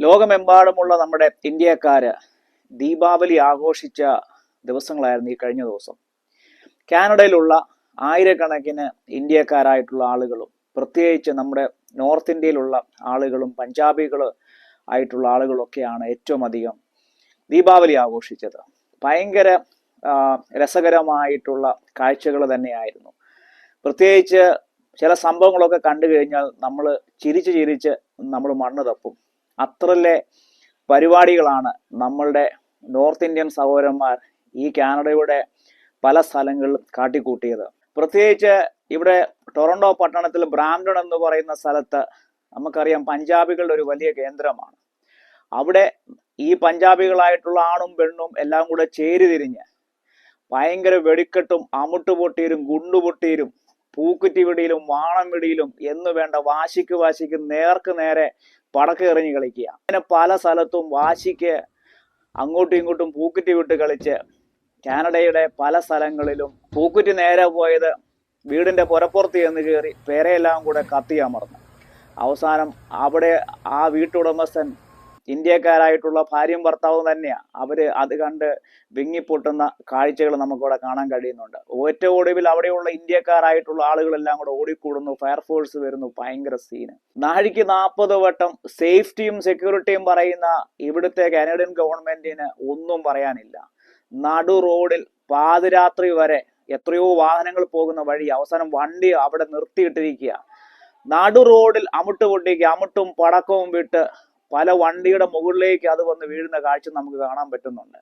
ലോകമെമ്പാടുമുള്ള നമ്മുടെ ഇന്ത്യക്കാര് ദീപാവലി ആഘോഷിച്ച ദിവസങ്ങളായിരുന്നു ഈ കഴിഞ്ഞ ദിവസം. കാനഡയിലുള്ള ആയിരക്കണക്കിന് ഇന്ത്യക്കാരായിട്ടുള്ള ആളുകളും പ്രത്യേകിച്ച് നമ്മുടെ നോർത്ത് ഇന്ത്യയിലുള്ള ആളുകളും പഞ്ചാബികൾ ആയിട്ടുള്ള ആളുകളൊക്കെയാണ് ഏറ്റവും അധികം ദീപാവലി ആഘോഷിച്ചത്. ഭയങ്കര രസകരമായിട്ടുള്ള കാഴ്ചകൾ തന്നെയായിരുന്നു. പ്രത്യേകിച്ച് ചില സംഭവങ്ങളൊക്കെ കണ്ടു കഴിഞ്ഞാൽ നമ്മൾ ചിരിച്ച് ചിരിച്ച് നമ്മൾ മണ്ണ് തപ്പും. അത്രല്ലേ പരിപാടികളാണ് നമ്മളുടെ നോർത്ത് ഇന്ത്യൻ സഹോദരന്മാർ ഈ കാനഡയുടെ പല സ്ഥലങ്ങളിലും കാട്ടിക്കൂട്ടിയത്. പ്രത്യേകിച്ച് ഇവിടെ ടൊറന്റോ പട്ടണത്തിൽ ബ്രാംഡൺ എന്ന് പറയുന്ന സ്ഥലത്ത് നമുക്കറിയാം പഞ്ചാബികളുടെ ഒരു വലിയ കേന്ദ്രമാണ്. അവിടെ ഈ പഞ്ചാബികളായിട്ടുള്ള ആണും പെണ്ണും എല്ലാം കൂടെ ചേരി തിരിഞ്ഞ് ഭയങ്കര വെടിക്കെട്ടും അമുട്ടുപൊട്ടിയിലും ഗുണ്ടുപൊട്ടിയിലും പൂക്കുറ്റി വാണംവിടിയിലും വാണം വെടിയിലും എന്ന് വേണ്ട വാശിക്ക് വാശിക്ക് നേർക്ക് നേരെ പടക്ക് എറിഞ്ഞ് കളിക്കുക. അങ്ങനെ പല സ്ഥലത്തും വാശിക്ക് അങ്ങോട്ടും ഇങ്ങോട്ടും പൂക്കുറ്റി വിട്ട് കളിച്ച് കാനഡയുടെ പല സ്ഥലങ്ങളിലും പൂക്കുറ്റി നേരെ പോയത് വീടിന്റെ പുരപ്പുറത്ത് ചെന്ന് കയറി പേരെയെല്ലാം കൂടെ കത്തിയമർന്നു അവസാനം അവിടെ ആ വീട്ടുടമസ്ഥൻ ഇന്ത്യക്കാരായിട്ടുള്ള ഭാര്യയും ഭർത്താവും തന്നെയാണ് അവർ അത് കണ്ട് വിങ്ങിപ്പൊട്ടുന്ന കാഴ്ചകൾ നമുക്കിവിടെ കാണാൻ കഴിയുന്നുണ്ട്. ഏറ്റവും ഒടുവിൽ അവിടെയുള്ള ഇന്ത്യക്കാരായിട്ടുള്ള ആളുകളെല്ലാം കൂടെ ഓടിക്കൂടുന്നു. ഫയർഫോഴ്സ് വരുന്നു. ഭയങ്കര സീന് നാഴിക്ക് നാൽപ്പത് വട്ടം സേഫ്റ്റിയും സെക്യൂരിറ്റിയും പറയുന്ന ഇവിടുത്തെ കാനഡിയൻ ഗവൺമെന്റിന് ഒന്നും പറയാനില്ല. നടു റോഡിൽ പാതിരാത്രി വരെ എത്രയോ വാഹനങ്ങൾ പോകുന്ന വഴി അവസാനം വണ്ടി അവിടെ നിർത്തിയിട്ടിരിക്കുക നടു റോഡിൽ അമുട്ട് പൊട്ടിക്കുക അമുട്ടും പടക്കവും വിട്ട് പല വണ്ടിയുടെ മുകളിലേക്ക് അത് വന്ന് വീഴുന്ന കാഴ്ച നമുക്ക് കാണാൻ പറ്റുന്നുണ്ട്.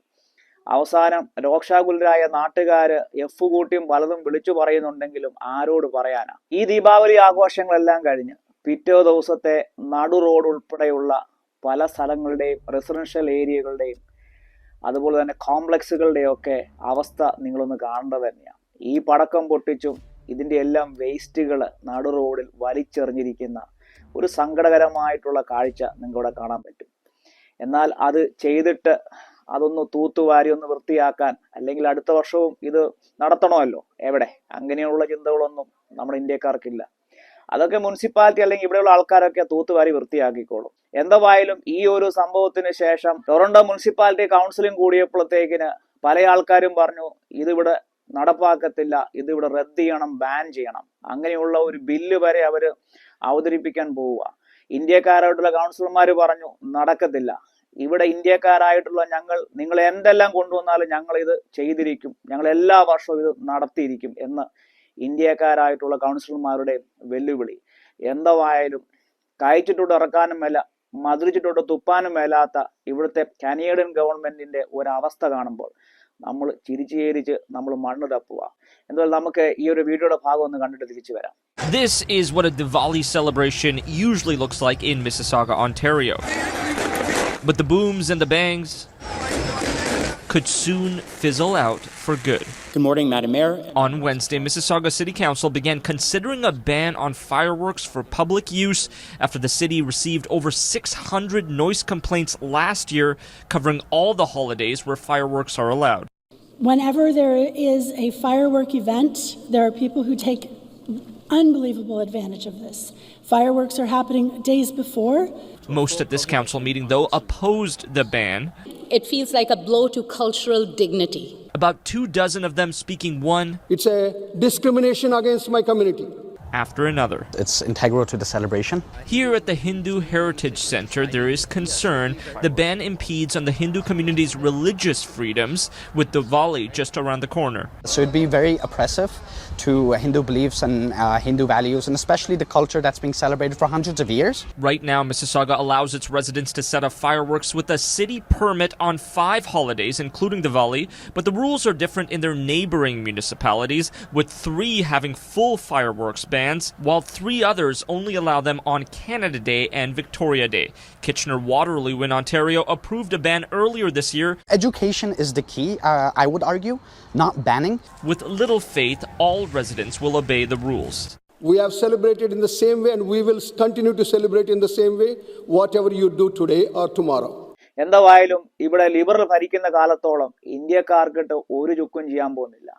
അവസാനം രോക്ഷാകുലരായ നാട്ടുകാര് എഫ് കൂട്ടിയും പലതും വിളിച്ചു പറയുന്നുണ്ടെങ്കിലും ആരോട് പറയാനാ? ഈ ദീപാവലി ആഘോഷങ്ങളെല്ലാം കഴിഞ്ഞ് പിറ്റേ ദിവസത്തെ നടു റോഡ് ഉൾപ്പെടെയുള്ള പല സ്ഥലങ്ങളുടെയും റെസിഡൻഷ്യൽ ഏരിയകളുടെയും അതുപോലെ തന്നെ കോംപ്ലക്സുകളുടെയും ഒക്കെ അവസ്ഥ നിങ്ങളൊന്ന് കാണേണ്ടത് തന്നെയാണ് ഈ പടക്കം പൊട്ടിച്ചും ഇതിന്റെ എല്ലാം വേസ്റ്റുകൾ നടു റോഡിൽ വലിച്ചെറിഞ്ഞിരിക്കുന്ന ഒരു സങ്കടകരമായിട്ടുള്ള കാഴ്ച നിങ്ങളിവിടെ കാണാൻ പറ്റും. എന്നാൽ അത് ചെയ്തിട്ട് അതൊന്ന് തൂത്തുവാരി ഒന്ന് വൃത്തിയാക്കാൻ അല്ലെങ്കിൽ അടുത്ത വർഷവും ഇത് നടത്തണമല്ലോ? എവിടെ? അങ്ങനെയുള്ള ചിന്തകളൊന്നും നമ്മുടെ ഇന്ത്യക്കാർക്കില്ല. അതൊക്കെ മുനിസിപ്പാലിറ്റി അല്ലെങ്കിൽ ഇവിടെയുള്ള ആൾക്കാരൊക്കെ തൂത്തുവാരി വൃത്തിയാക്കിക്കോളും. എന്തായാലും ഈ ഒരു സംഭവത്തിന് ശേഷം ടൊറണ്ടോ മുനിസിപ്പാലിറ്റി കൗൺസിലും കൂടിയപ്പോഴത്തേക്കിന് പല ആൾക്കാരും പറഞ്ഞു ഇതിവിടെ നടപ്പാക്കത്തില്ല. ഇതിവിടെ റദ്ദ് ചെയ്യണം ബാൻ ചെയ്യണം. അങ്ങനെയുള്ള ഒരു ബില്ല് വരെ അവർ അവതരിപ്പിക്കാൻ പോവുക. ഇന്ത്യക്കാരായിട്ടുള്ള കൗൺസിലർമാർ പറഞ്ഞു നടക്കത്തില്ല. ഇവിടെ ഇന്ത്യക്കാരായിട്ടുള്ള ഞങ്ങൾ നിങ്ങൾ എന്തെല്ലാം കൊണ്ടുവന്നാലും ഞങ്ങൾ ഇത് ചെയ്തിരിക്കും. ഞങ്ങൾ എല്ലാ വർഷവും ഇത് നടത്തിയിരിക്കും എന്ന് ഇന്ത്യക്കാരായിട്ടുള്ള കൗൺസിലർമാരുടെ വെല്ലുവിളി. എന്തായാലും കഴിച്ചിട്ടോട്ട് ഇറക്കാനും മേല മധുരിച്ചിട്ടോട്ട് തുപ്പാനും മേലാത്ത ഇവിടുത്തെ കനേഡിയൻ ഗവൺമെന്റിന്റെ ഒരവസ്ഥ കാണുമ്പോൾ നമ്മൾ ചിരിച്ച് ചിരിച്ച് നമ്മൾ മണ്ണ് തപ്പുക എന്തുകൊണ്ട് നമുക്ക് ഈ ഒരു വീഡിയോയുടെ ഭാഗം ഒന്ന് കണ്ടിട്ട് തിരിച്ചു വരാം This is what a Diwali celebration usually looks like in Mississauga, Ontario. But the booms and the bangs could soon fizzle out for good. Good morning, Madam Mayor. On Wednesday, Mississauga City Council began considering a ban on fireworks for public use after the city received over 600 noise complaints last year covering all the holidays where fireworks are allowed. Whenever there is a firework event, there are people who take unbelievable advantage of this. Fireworks are happening days before. Most at this council meeting, though, opposed the ban. It feels like a blow to cultural dignity. About two dozen of them speaking one It's a discrimination against my community. After another. It's integral to the celebration. Here at the Hindu Heritage Center, there is concern the ban impedes on the Hindu community's religious freedoms, with the Diwali just around the corner. So it'd be very oppressive to Hindu beliefs and uh, Hindu values, and especially the culture that's being celebrated for hundreds of years. Right now, Mississauga allows its residents to set off fireworks with a city permit on five holidays, including Diwali, but the rules are different in their neighboring municipalities, with three having full fireworks bans, while three others only allow them on Canada Day and Victoria Day. Kitchener Waterloo in Ontario approved a ban earlier this year. Education is the key, uh, I would argue, not banning. With little faith, all residents will obey the rules. We have celebrated in the same way and we will continue to celebrate in the same way, whatever you do today or tomorrow. എന്തായാലും ഇവിടെ liberal ഭരിക്കുന്ന കാലത്തോളം ഇന്ത്യക്കാർക്കിട്ട് ഒരു ചുക്കും ചെയ്യാൻ പോകുന്നില്ല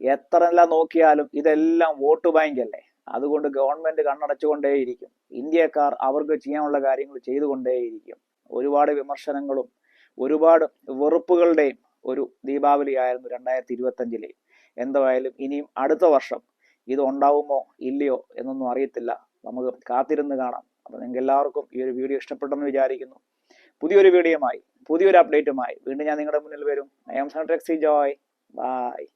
എത്ര നോക്കിയാലും ഇതെല്ലാം വോട്ട് ബാങ്ക് അല്ലേ അതുകൊണ്ട് ഗവൺമെന്റ് കണ്ണടച്ചുകൊണ്ടേയിരിക്കും. ഇന്ത്യക്കാർ അവർക്ക് ചെയ്യാനുള്ള കാര്യങ്ങൾ ചെയ്തുകൊണ്ടേയിരിക്കും. ഒരുപാട് വിമർശനങ്ങളും ഒരുപാട് വെറുപ്പുകളുടെയും ഒരു ദീപാവലി ആയിരുന്നു രണ്ടായിരത്തി ഇരുപത്തഞ്ചിലെ എന്തായാലും ഇനിയും അടുത്ത വർഷം ഇത് ഉണ്ടാവുമോ ഇല്ലയോ എന്നൊന്നും അറിയത്തില്ല. നമുക്ക് കാത്തിരുന്ന് കാണാം. അപ്പോൾ നിങ്ങൾക്ക് എല്ലാവർക്കും ഈ ഒരു വീഡിയോ ഇഷ്ടപ്പെട്ടെന്ന് വിചാരിക്കുന്നു. പുതിയൊരു വീഡിയോയുമായി പുതിയൊരു അപ്ഡേറ്റുമായി വീണ്ടും ഞാൻ നിങ്ങളുടെ മുന്നിൽ വരും. ഐ എം സെൻട്രക്സി ജോയ് ബൈ.